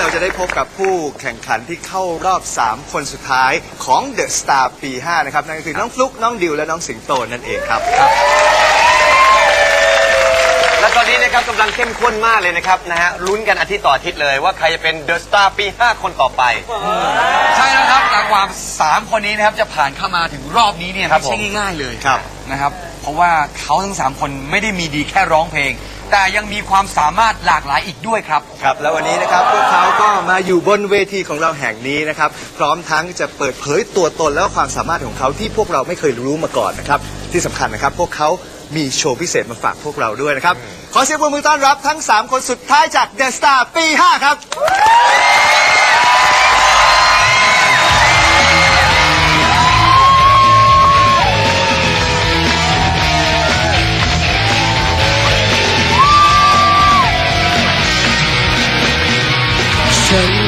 เราจะได้พบกับผู้แข่งขันที่เข้ารอบ 3 คนสุดท้ายของ The Star ปี 5 นะครับ นั่นก็คือน้องฟลุ๊กน้องดิวและน้องสิงโตนั่นเองครับ และตอนนี้นะครับกำลังเข้มข้นมากเลยนะครับนะฮะลุ้นกันอาทิตย์ต่ออาทิตย์เลยว่าใครจะเป็นเดอะสตาร์ปี 5 คนต่อไป ใช่แล้วครับแต่ความ 3 คนนี้นะครับจะผ่านเข้ามาถึงรอบนี้เนี่ยครับไม่ใช่ผมง่ายๆเลยครับ นะครับ เพราะว่าเขาทั้ง 3 คนไม่ได้มีดีแค่ร้องเพลง แต่ยังมีความสามารถหลากหลายอีกด้วยครับ ครับแล้ววันนี้นะครับพวกเขาก็มาอยู่บนเวทีของเราแห่งนี้นะครับพร้อมทั้งจะเปิดเผยตัวตนและความสามารถของเขาที่พวกเราไม่เคยรู้มาก่อนนะครับที่สำคัญนะครับพวกเขามีโชว์พิเศษมาฝากพวกเราด้วยนะครับขอเสียงปรบมือต้อนรับทั้ง 3 คนสุดท้ายจาก The Star ปี 5 ครับ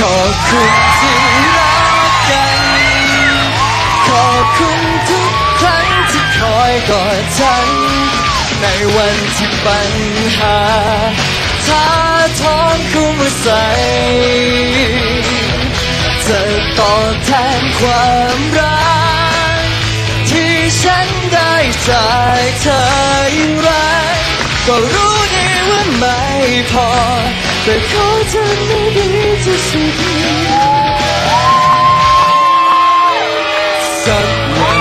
ขอบคุณที่รักกัน ขอบคุณทุกครั้งที่คอยกอดฉัน ในวันที่ปัญหาท้าทอนเข้มาใสจะตอบแทนความรัก ที่ฉันได้จากเธออย่างไร ก็รู้ดีว่าไม่พอ แต่ขอทำให้ดีที่สุดสักวัน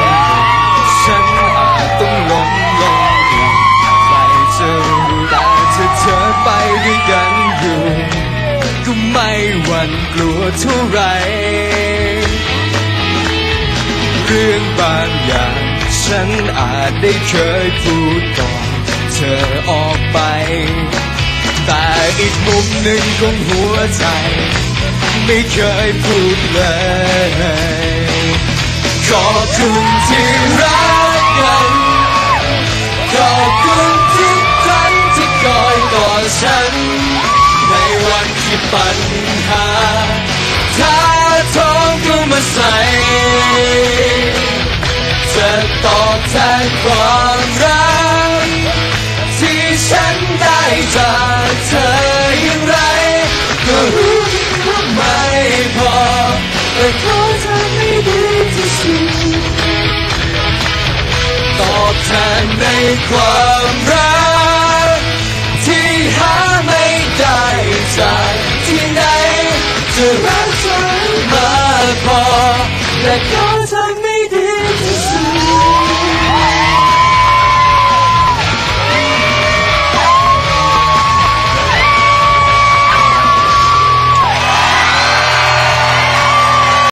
ฉันอาจต้องล้มลงอีกใครจะรู้แต่ถ้าเธอไปด้วยกันอยู่ ก็ไม่หวั่นกลัวเท่าไร เรื่องบางอย่างฉันอาจได้เคยพูดก่อนเธอออกไปแต่ อีกมุมหนึ่งของหัวใจ ไม่เคยพูดเลย ขอบคุณที่รักกัน ขอบคุณทุกครั้งที่คอยกอดฉัน ในวันที่ปัญหาท้าทองเข้ามาใส่จะตอบแทนความ ในความรัก ที่หาไม่ได้จากที่ไหนจะรักเธอมากพอและก็ท